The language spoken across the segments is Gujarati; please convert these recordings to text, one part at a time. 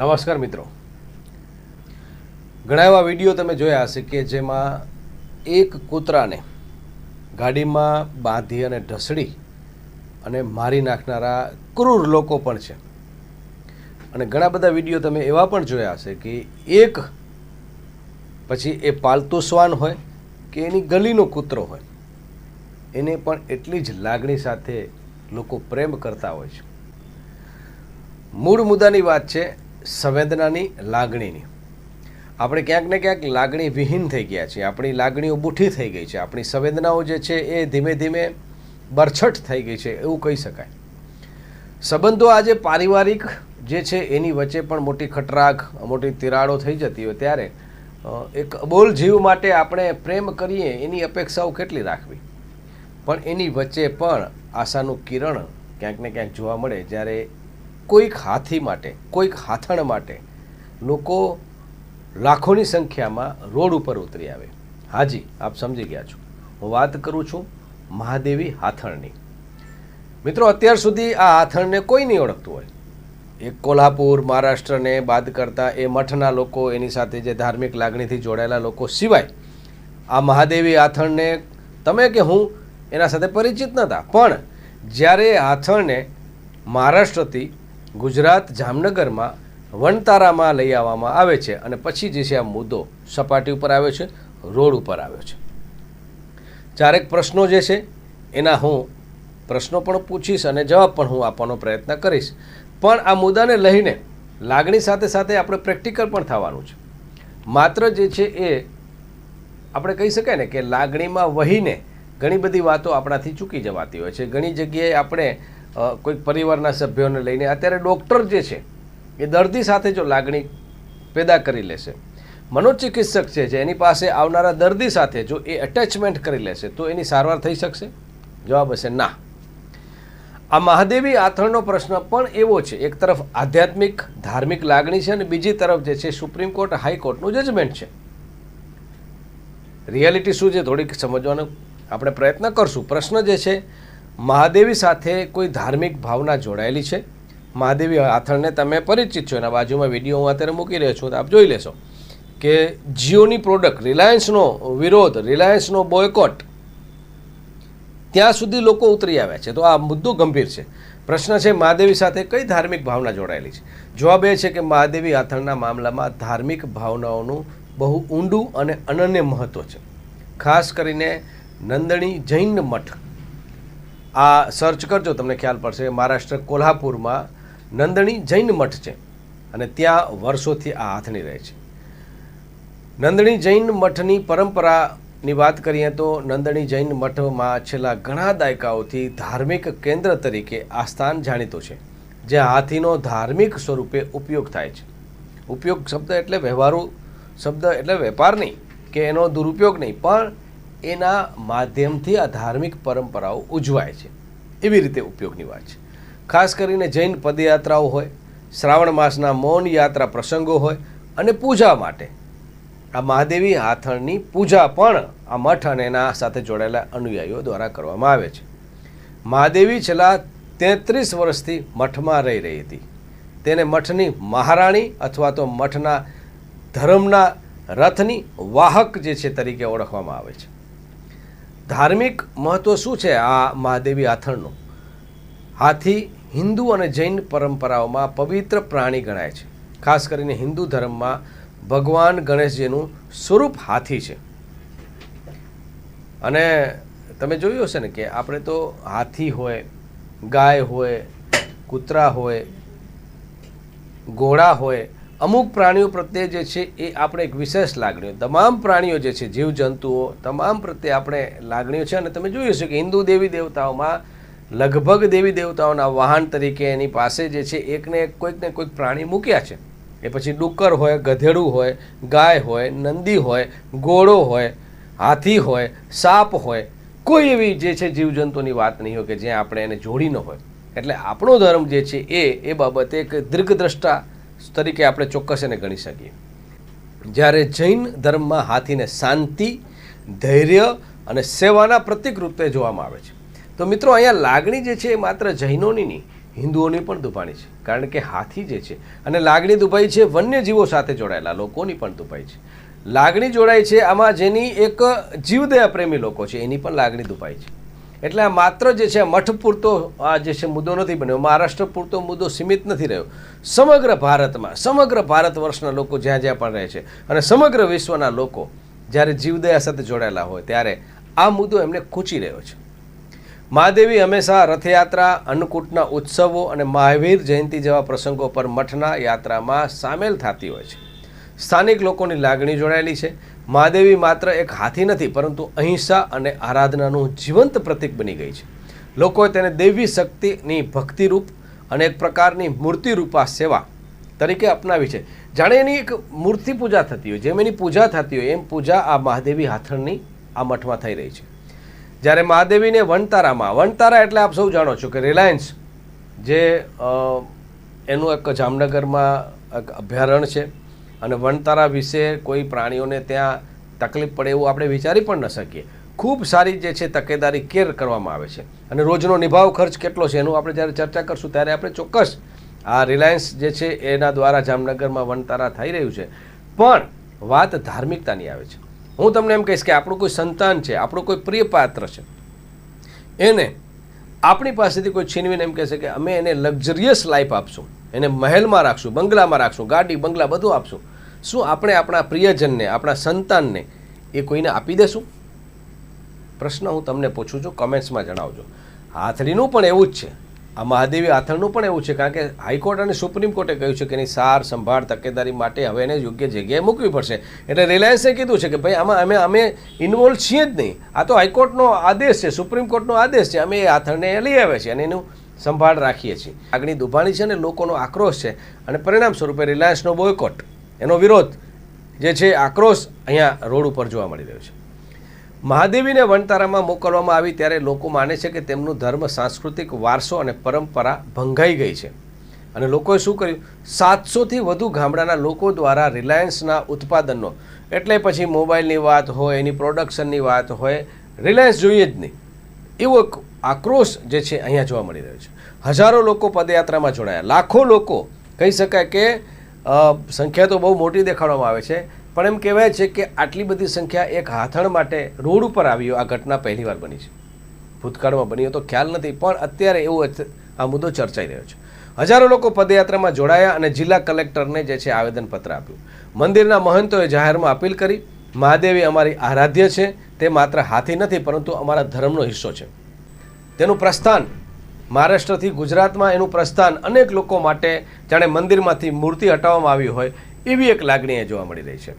નમસ્કાર મિત્રો. ઘણા એવા વીડિયો તમે જોયા હશે કે જેમાં એક કૂતરાને ગાડીમાં બાંધી અને ઢસડી અને મારી નાખનારા ક્રૂર લોકો પણ છે. અને ઘણા બધા વીડિયો તમે એવા પણ જોયા હશે કે એક પછી એ પાલતુ શ્વાન હોય કે એની ગલીનો કૂતરો હોય, એને પણ એટલી જ લાગણી સાથે લોકો પ્રેમ કરતા હોય છે. મૂળ મુદ્દાની વાત છે સંવેદનાની લાગણીની. આપણે ક્યાંક ને ક્યાંક લાગણી વિહીન થઈ ગયા છીએ, આપણી લાગણીઓ બુઠી થઈ ગઈ છે, આપણી સંવેદનાઓ જે છે એ ધીમે ધીમે બરછટ થઈ ગઈ છે, એવું કહી શકાય. સંબંધો આજે પારિવારિક જે છે એની વચ્ચે પણ મોટી ખટરાગ, મોટી તિરાડો થઈ જતી હોય ત્યારે એક અબોલ જીવ માટે આપણે પ્રેમ કરીએ, એની અપેક્ષાઓ કેટલી રાખવી? પણ એની વચ્ચે પણ આશાનું કિરણ ક્યાંક ને ક્યાંક જોવા મળે, જ્યારે કોઈક હાથી માટે, કોઈક હાથણ માટે લોકો લાખોની સંખ્યામાં રોડ ઉપર ઉતરી આવે. હાજી, આપ સમજી ગયા છો. હું વાત કરું છું મહાદેવી હાથણની. મિત્રો, અત્યાર સુધી આ હાથણને કોઈ નહીં ઓળખતું હોય. એ કોલ્હાપુર, મહારાષ્ટ્રને બાદ કરતાં એ મઠના લોકો, એની સાથે જે ધાર્મિક લાગણીથી જોડાયેલા લોકો સિવાય, આ મહાદેવી હાથણને તમે કે હું, એના સાથે પરિચિત નહોતા પણ જ્યારે હાથણને મહારાષ્ટ્રથી ગુજરાત જામનગરમાં વનતારામાં લઈ આવવામાં આવે છે અને પછી જે છે આ મુદ્દો સપાટી ઉપર આવ્યો છે, રોડ ઉપર આવ્યો છે. ચારેક પ્રશ્નો જે છે, એના હું પ્રશ્નો પણ પૂછીશ અને જવાબ પણ હું આપવાનો પ્રયત્ન કરીશ. પણ આ મુદ્દાને લઈને લાગણી સાથે સાથે આપણે પ્રેક્ટિકલ પણ થવાનું છે. માત્ર જે છે એ આપણે કહી શકાય ને કે લાગણીમાં વહીને ઘણી બધી વાતો આપણાથી ચૂકી જવાતી હોય છે. ઘણી જગ્યાએ આપણે કોઈક પરિવારના સભ્યોને લઈને અત્યારે ડૉક્ટર જે છે, એ દર્દી સાથે જો લાગણી પેદા કરી લેશે. મનોચિકિત્સક છે જે એની પાસે આવનારા દર્દી સાથે જો એ અટેચમેન્ટ કરી લેશે, તો એની સારવાર થઈ શકશે? જવાબ હશે ના. આ મહાદેવી આથણનો પ્રશ્ન પણ એવો છે, એક તરફ આધ્યાત્મિક, ધાર્મિક લાગણી છે અને બીજી તરફ જે છે, સુપ્રીમ કોર્ટ, હાઈકોર્ટનું જજમેન્ટ છે. રિયાલિટી શું છે, થોડીક સમજવાનો આપણે પ્રયત્ન કરશું. પ્રશ્ન જે છે મહાદેવી સાથે કોઈ ધાર્મિક ભાવના જોડાયેલી છે? મહાદેવી આથણને તમે પરિચિત છો, એના બાજુમાં વીડિયો હું અત્યારે મૂકી રહ્યો છું આપ જોઈ લેશો કે જીઓની પ્રોડક્ટ રિલાયન્સનો વિરોધ, રિલાયન્સનો બોયકોટ ત્યાં સુધી લોકો ઉતરી આવ્યા છે. તો આ મુદ્દો ગંભીર છે. પ્રશ્ન છે, મહાદેવી સાથે કઈ ધાર્મિક ભાવના જોડાયેલી છે? જવાબ એ છે કે મહાદેવી આથણના મામલામાં ધાર્મિક ભાવનાઓનું બહુ ઊંડું અને અનન્ય મહત્ત્વ છે. ખાસ કરીને નંદણી જૈન મઠ. આ સર્ચ કરજો, તમને ખ્યાલ પડશે. મહારાષ્ટ્ર કોલ્હાપુરમાં નંદણી જૈન મઠ છે અને ત્યાં વર્ષોથી આ હાથણી રહે છે. નંદણી જૈન મઠની પરંપરાની વાત કરીએ તો નંદણી જૈન મઠમાં છેલ્લા ઘણા દાયકાઓથી ધાર્મિક કેન્દ્ર તરીકે આ સ્થાન જાણીતું છે જ્યાં હાથીનો ધાર્મિક સ્વરૂપે ઉપયોગ થાય છે. ઉપયોગ શબ્દ એટલે વ્યવહારુ શબ્દ એટલે વેપાર નહીં, કે એનો દુરુપયોગ નહીં, પણ એના માધ્યમથી આ ધાર્મિક પરંપરાઓ ઉજવાય છે. એવી રીતે ઉપયોગની વાત છે. ખાસ કરીને જૈન પદયાત્રાઓ હોય, શ્રાવણ માસના મૌન યાત્રા પ્રસંગો હોય અને પૂજા માટે. આ મહાદેવી હાથણની પૂજા પણ આ મઠ અને એના સાથે જોડાયેલા અનુયાયીઓ દ્વારા કરવામાં આવે છે. મહાદેવી છેલ્લા તેત્રીસ વર્ષથી મઠમાં રહી રહી હતી. તેને મઠની મહારાણી અથવા તો મઠના ધર્મના રથની વાહક જે છે તરીકે ઓળખવામાં આવે છે. ધાર્મિક મહત્વ શું છે? આ મહાદેવી આથણનું. હાથી હિન્દુ અને જૈન પરંપરાઓમાં પવિત્ર પ્રાણી ગણાય છે. ખાસ કરીને હિન્દુ ધર્મમાં ભગવાન ગણેશજીનું સ્વરૂપ હાથી છે. અને તમે જોયું હશે ને કે આપણે તો હાથી હોય, ગાય હોય, કૂતરા હોય, ઘોડા હોય અમુક પ્રાણીઓ પ્રત્યે જે છે એ આપણે એક વિશેષ લાગણીઓ. તમામ પ્રાણીઓ જે છે, જીવજંતુઓ, તમામ પ્રત્યે આપણે લાગણીઓ છે અને તમે જોયું છે કે હિન્દુ દેવી દેવતાઓમાં લગભગ દેવી દેવતાઓના વાહન તરીકે એની પાસે જે છે એકને એક કોઈક કોઈક પ્રાણી મૂક્યા છે. એ પછી ડુક્કર હોય, ગધેડું હોય, ગાય હોય, નંદી હોય, ઘોડો હોય, હાથી હોય, સાપ હોય, કોઈ એવી જે છે જીવજંતુની વાત નહીં હોય કે જ્યાં આપણે એને જોડી ન હોય. એટલે આપણો ધર્મ જે છે એ એ બાબતે એક દીર્ઘદ્રષ્ટા તરીકે આપણે ચોક્કસ એને ગણી શકીએ. જ્યારે જૈન ધર્મમાં હાથીને શાંતિ, ધૈર્ય અને સેવાના પ્રતિક રૂપે જોવામાં આવે છે. તો મિત્રો, અહીંયા લાગણી જે છે એ માત્ર જૈનોની નહીં, હિન્દુઓની પણ દુભાણી છે. કારણ કે હાથી જે છે, અને લાગણી દુભાઈ છે, વન્યજીવો સાથે જોડાયેલા લોકોની પણ દુભાઈ છે. લાગણી જોડાય છે આમાં જેની એક જીવદયા પ્રેમી લોકો છે, એની પણ લાગણી દુભાઈ છે. એટલે આ માત્ર જે છે, મઠ પૂરતો આ જે છે મુદ્દો નથી બન્યો. મહારાષ્ટ્ર પૂરતો મુદ્દો સીમિત નથી રહ્યો. સમગ્ર ભારતમાં, સમગ્ર ભારત વર્ષના લોકો જ્યાં જ્યાં પણ રહે છે અને સમગ્ર વિશ્વના લોકો જ્યારે જીવદયા સાથે જોડાયેલા હોય ત્યારે આ મુદ્દો એમને ખૂંચી રહ્યો છે. મહાદેવી હંમેશા રથયાત્રા, અન્નકૂટના ઉત્સવો અને મહાવીર જયંતિ જેવા પ્રસંગો પર મઠના યાત્રામાં સામેલ થતી હોય છે. સ્થાનિક લોકોની લાગણી જોડાયેલી છે. મહાદેવી માત્ર એક હાથી નથી, પરંતુ અહિંસા અને આરાધનાનું જીવંત પ્રતીક બની ગઈ છે. લોકોએ તેને દેવી શક્તિની ભક્તિરૂપ અને એક પ્રકારની મૂર્તિરૂપા સેવા તરીકે અપનાવી છે. જાણે એની એક મૂર્તિ પૂજા થતી હોય, જેમ એની પૂજા થતી હોય, એમ પૂજા આ મહાદેવી હાથણની આ મઠમાં થઈ રહી છે. જ્યારે મહાદેવીને વનતારામાં વનતારા એટલે આપ સૌ જાણો છો કે રિલાયન્સ, જે એનું એક જામનગરમાં એક અભયારણ્ય છે. અને વનતારા વિશે કોઈ પ્રાણીઓને ત્યાં તકલીફ પડે એવું આપણે વિચારી પણ ન શકીએ. ખૂબ સારી જે છે તકેદારી કેર કરવામાં આવે છે. અને રોજનો નિભાવ ખર્ચ કેટલો છે એનું આપણે જ્યારે ચર્ચા કરશું ત્યારે આપણે ચોક્કસ આ રિલાયન્સ જે છે એના દ્વારા જામનગરમાં વનતારા થઈ રહ્યું છે. પણ વાત ધાર્મિકતાની આવે છે. હું તમને એમ કહીશ કે આપણું કોઈ સંતાન છે, આપણું કોઈ પ્રિય પાત્ર છે, એને આપણી પાસેથી કોઈ છીનવીને એમ કહેશે કે અમે એને લક્ઝરિયસ લાઈફ આપશું. એને મહેલમાં રાખશું, બંગલામાં રાખશું, ગાડી, બંગલા બધું આપશું. શું આપણે આપણા પ્રિયજનને, આપણા સંતાનને એ કોઈને આપી દેશું? પ્રશ્ન હું તમને પૂછું છું કમેન્ટ્સમાં જણાવજો. હાથરીનું પણ એવું જ છે. આ મહાદેવી આથણનું પણ એવું છે, કારણ કે હાઈકોર્ટ અને સુપ્રીમ કોર્ટે કહ્યું છે કે એની સાર, સંભાળ, તકેદારી માટે હવે એને યોગ્ય જગ્યાએ મૂકવી પડશે. એટલે રિલાયન્સે કીધું છે કે ભાઈ, આમાં અમે અમે ઇન્વોલ્વ છીએ જ નહીં. આ તો હાઈકોર્ટનો આદેશ છે, સુપ્રીમ કોર્ટનો આદેશ છે, અમે એ આથણને લઈ આવ્યા છીએ અને એનું સંભાળ રાખીએ છીએ. આગની દુભાણી છે અને લોકોનો આક્રોશ છે અને પરિણામ સ્વરૂપે રિલાયન્સનો બોયકોટ એનો વિરોધ જે છે આક્રોશ અહીંયા રોડ ઉપર જોવા મળી રહ્યો છે. મહાદેવીને વનતારામાં મોકલવામાં આવી ત્યારે લોકો માને છે કે તેમનું ધર્મ સાંસ્કૃતિક વારસો અને પરંપરા ભંગાઈ ગઈ છે. અને લોકોએ શું કર્યું? સાતસોથી વધુ ગામડાના લોકો દ્વારા રિલાયન્સના ઉત્પાદનનો. એટલે પછી મોબાઈલની વાત હોય, એની પ્રોડક્શનની વાત હોય રિલાયન્સ જોઈએ જ નહીં. એવો આક્રોશ જે છે અહીંયા જોવા મળી રહ્યો છે. હજારો લોકો પદયાત્રામાં જોડાયા. લાખો લોકો કહી શકાય કે સંખ્યા તો બહુ મોટી દેખાડવામાં આવે છે, પણ એમ કહેવાય છે કે આટલી બધી સંખ્યા એક હાથણ માટે રોડ ઉપર આવ્યો આ ઘટના પહેલીવાર બની છે. ભૂતકાળમાં બની તો ખ્યાલ નથી, પણ અત્યારે એવો આ મુદ્દો ચર્ચાઈ રહ્યો છે. હજારો લોકો પદયાત્રામાં જોડાયા અને જિલ્લા કલેક્ટરને જે છે આવેદનપત્ર આપ્યું. મંદિરના મહંતોએ જાહેરમાં અપીલ કરી. મહાદેવી અમારી આરાધ્ય છે, તે માત્ર હાથી નથી, પરંતુ અમારા ધર્મનો હિસ્સો છે. તેનું પ્રસ્થાન. મહારાષ્ટ્રથી ગુજરાતમાં એનું પ્રસ્થાન અનેક લોકો માટે જાણે મંદિરમાંથી મૂર્તિ હટાવવામાં આવી હોય એવી એક લાગણી જોવા મળી રહી છે.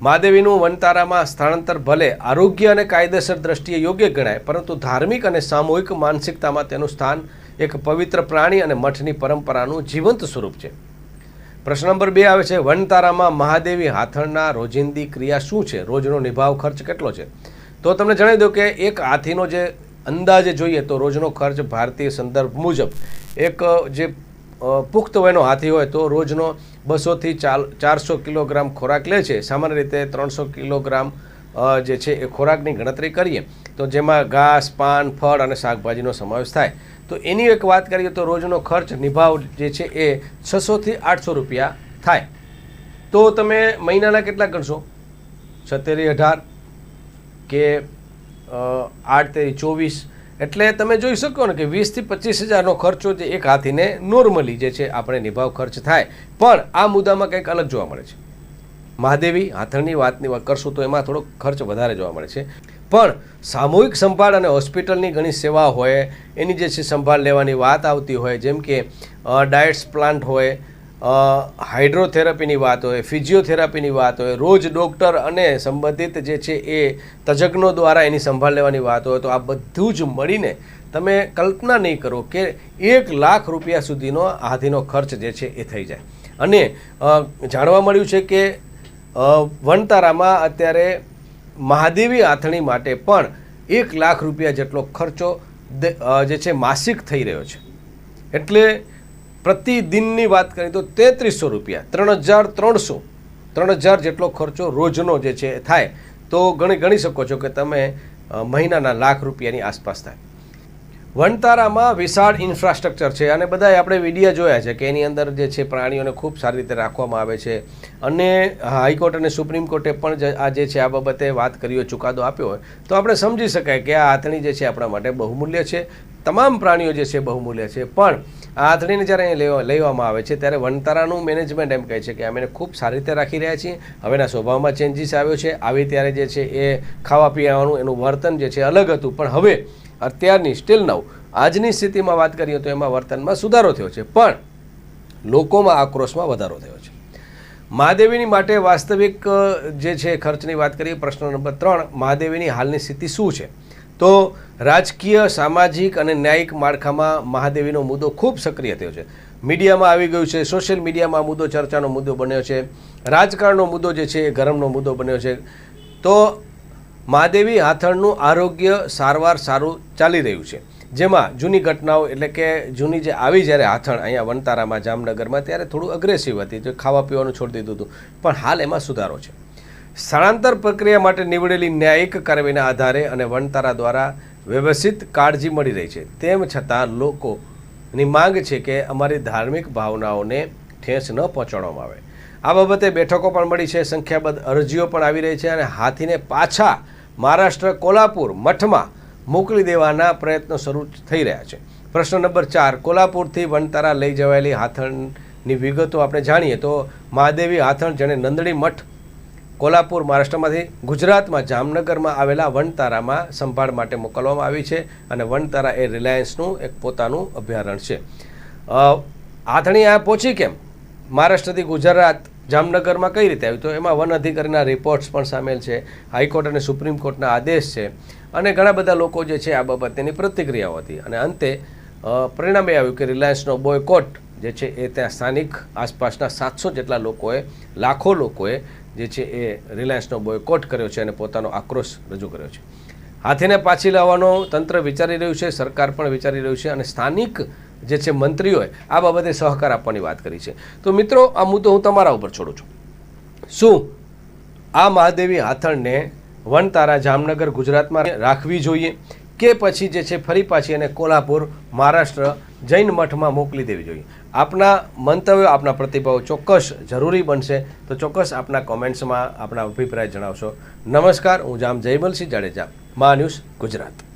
મહાદેવીનું વનતારામાં સ્થળાંતર ભલે આરોગ્ય અને કાયદેસર દ્રષ્ટિએ યોગ્ય ગણાય, પરંતુ ધાર્મિક અને સામૂહિક માનસિકતામાં તેનું સ્થાન એક પવિત્ર પ્રાણી અને મઠની પરંપરાનું જીવંત સ્વરૂપ છે. પ્રશ્ન નંબર બે આવે છે, વનતારામાં મહાદેવી હાથણના રોજિંદી ક્રિયા શું છે? રોજનો નિભાવ ખર્ચ કેટલો છે? તો તમને જણાવી દઉં કે એક હાથીનો જે અંદાજે જોઈએ તો રોજનો ખર્ચ ભારતીય સંદર્ભ મુજબ એક જે પુખ્ત વયનો હાથી હોય તો રોજનો બસોથી ચાર ચારસો કિલોગ્રામ ખોરાક લે છે. સામાન્ય રીતે ત્રણસો કિલોગ્રામ જે છે એ ખોરાકની ગણતરી કરીએ તો જેમાં ઘાસ, પાન, ફળ અને શાકભાજીનો સમાવેશ થાય. તો એની એક વાત કરીએ તો રોજનો ખર્ચ નિભાવ જે છે એ છસોથી આઠસો રૂપિયા થાય. તો તમે મહિનાના કેટલા ગણશો? સત્તેરી અઢાર કે આઠ તેરી ચોવીસ. એટલે તમે જોઈ શકો ને કે વીસથી પચીસ હજારનો ખર્ચો જે એક હાથીને નોર્મલી જે છે આપણે નિભાવ ખર્ચ થાય. પણ આ મુદ્દામાં કંઈક અલગ જોવા મળે છે. મહાદેવી હાથણની વાતની વાત કરશું તો એમાં થોડો ખર્ચ વધારે જોવા મળે છે. પણ સામૂહિક સંભાળ અને હોસ્પિટલની ઘણી સેવા હોય, એની જે છે સંભાળ લેવાની વાત આવતી હોય, જેમ કે ડાયટ્સ પ્લાન્ટ હોય હાઇડ્રોથેરાપીની વાત હોય ફિઝિયોથેરાપીની વાત હોય, રોજ ડૉક્ટર અને સંબંધિત જે છે એ તજજ્ઞો દ્વારા એની સંભાળ લેવાની વાત હોય, તો આ બધું જ મળીને તમે કલ્પના નહીં કરો કે એક લાખ રૂપિયા સુધીનો હાથીનો ખર્ચ જે છે એ થઈ જાય. અને જાણવા મળ્યું છે કે વનતારામાં અત્યારે મહાદેવી આથણી માટે પણ એક લાખ રૂપિયા જેટલો ખર્ચો જે છે માસિક થઈ રહ્યો છે. એટલે પ્રતિદિનની વાત કરીએ તો તેત્રીસો રૂપિયા, ત્રણ હજાર ત્રણસો, ત્રણ હજાર જેટલો ખર્ચો રોજનો જે છે થાય. તો ગણી ગણી શકો છો કે તમે મહિનાના લાખ રૂપિયાની આસપાસ થાય. વનતારામાં વિશાળ ઇન્ફ્રાસ્ટ્રક્ચર છે અને બધાએ આપણે વિડીયા જોયા છે કે એની અંદર જે છે પ્રાણીઓને ખૂબ સારી રીતે રાખવામાં આવે છે. અને હાઈકોર્ટ અને સુપ્રીમ કોર્ટે પણ આ જે છે આ બાબતે વાત કરી હોય, ચુકાદો આપ્યો હોય, તો આપણે સમજી શકાય કે આ હાથણી જે છે આપણા માટે બહુમૂલ્ય છે. તમામ પ્રાણીઓ જે છે બહુમૂલ્ય છે. પણ આ હાથણીને જ્યારે અહીં લેવા લેવામાં આવે છે, ત્યારે વનતારાનું મેનેજમેન્ટ એમ કહે છે કે અમે ખૂબ સારી રીતે રાખી રહ્યા છીએ. હવે એના સ્વભાવમાં ચેન્જીસ આવ્યો છે. આવી ત્યારે જે છે એ ખાવા પીવાનું, એનું વર્તન જે છે અલગ હતું. પણ હવે અત્યારની સ્ટીલ નવ. આજની સ્થિતિમાં વાત કરીએ તો એમાં વર્તનમાં સુધારો થયો છે. પણ લોકોમાં આક્રોશમાં વધારો થયો છે. મહાદેવીની માટે વાસ્તવિક જે છે ખર્ચની વાત કરીએ, પ્રશ્ન નંબર ત્રણ, મહાદેવીની હાલની સ્થિતિ શું છે? તો રાજકીય, સામાજિક અને ન્યાયિક માળખામાં મહાદેવીનો મુદ્દો ખૂબ સક્રિય થયો છે. મીડિયામાં આવી ગયું છે, સોશિયલ મીડિયામાં મુદ્દો ચર્ચાનો મુદ્દો બન્યો છે. રાજકારણનો મુદ્દો જે છે એ ગરમનો મુદ્દો બન્યો છે. તો મહાદેવી હાથણનું આરોગ્ય સારવાર સારું ચાલી રહ્યું છે. જેમાં જૂની ઘટનાઓ એટલે કે જૂની જે આવી જ્યારે હાથણ અહીંયા વનતારામાં જામનગરમાં, ત્યારે થોડું અગ્રેસિવ હતી, જે ખાવા પીવાનું છોડી દીધું હતું. પણ હાલ એમાં સુધારો છે. સ્થળાંતર પ્રક્રિયા માટે નીવડેલી ન્યાયિક કાર્યવાહીના આધારે અને વનતારા દ્વારા વ્યવસ્થિત કાળજી મળી રહી છે. તેમ છતાં લોકોની માંગ છે કે અમારી ધાર્મિક ભાવનાઓને ઠેસ ન પહોંચાડવામાં આવે. આ બાબતે બેઠકો પણ મળી છે, સંખ્યાબંધ અરજીઓ પણ આવી રહી છે અને હાથીને પાછા મહારાષ્ટ્ર કોલ્હાપુર મઠમાં મોકલી દેવાના પ્રયત્નો શરૂ થઈ રહ્યા છે. પ્રશ્ન નંબર ચાર, કોલ્હાપુરથી વનતારા લઈ જવાયેલી હાથણની વિગતો આપણે જાણીએ તો મહાદેવી હાથણ જેણે નંદણી મઠ કોલ્હાપુર મહારાષ્ટ્રમાંથી ગુજરાતમાં જામનગરમાં આવેલા વનતારામાં સંભાળ માટે મોકલવામાં આવી છે અને વનતારા એ રિલાયન્સનું એક પોતાનું અભયારણ્ય છે. આથણી આ પહોંચી કેમ? મહારાષ્ટ્રથી ગુજરાત જામનગરમાં કઈ રીતે આવ્યું તો એમાં વન અધિકારીના રિપોર્ટ્સ પણ સામેલ છે, હાઈકોર્ટ અને સુપ્રીમ કોર્ટના આદેશ છે અને ઘણા બધા લોકો જે છે આ બાબતેની પ્રતિક્રિયાઓ હતી. અને અંતે પરિણામે આવ્યું કે રિલાયન્સનો બોયકોટ જે છે એ ત્યાં સ્થાનિક આસપાસના સાતસો જેટલા લોકોએ, લાખો લોકોએ જે છે એ રિલાયન્સનો બોયકોટ કર્યો છે અને પોતાનો આક્રોશ રજૂ કર્યો છે. હાથીને પાછી લાવવાનો તંત્ર વિચારી રહ્યું છે, સરકાર પણ વિચારી રહ્યું છે અને સ્થાનિક જે છે મંત્રીઓએ આ બાબતે સહકાર આપવાની વાત કરી છે. તો મિત્રો, આ મુદ્દો હું તમારા ઉપર છોડું છું. શું આ મહાદેવી હાથણને વનતારા જામનગર ગુજરાતમાં રાખવી જોઈએ કે પછી જે છે ફરી પાછી એને કોલ્હાપુર, મહારાષ્ટ્ર જૈન મઠમાં મોકલી દેવી જોઈએ? આપના મંતવ્યો, આપના પ્રતિભાવ ચોક્કસ જરૂરી બનશે. તો ચોક્કસ આપના કોમેન્ટ્સમાં આપણા અભિપ્રાય જણાવશો. નમસ્કાર, હું જામ જયમલસિંહ જાડેજા. મા ન્યૂઝ ગુજરાત.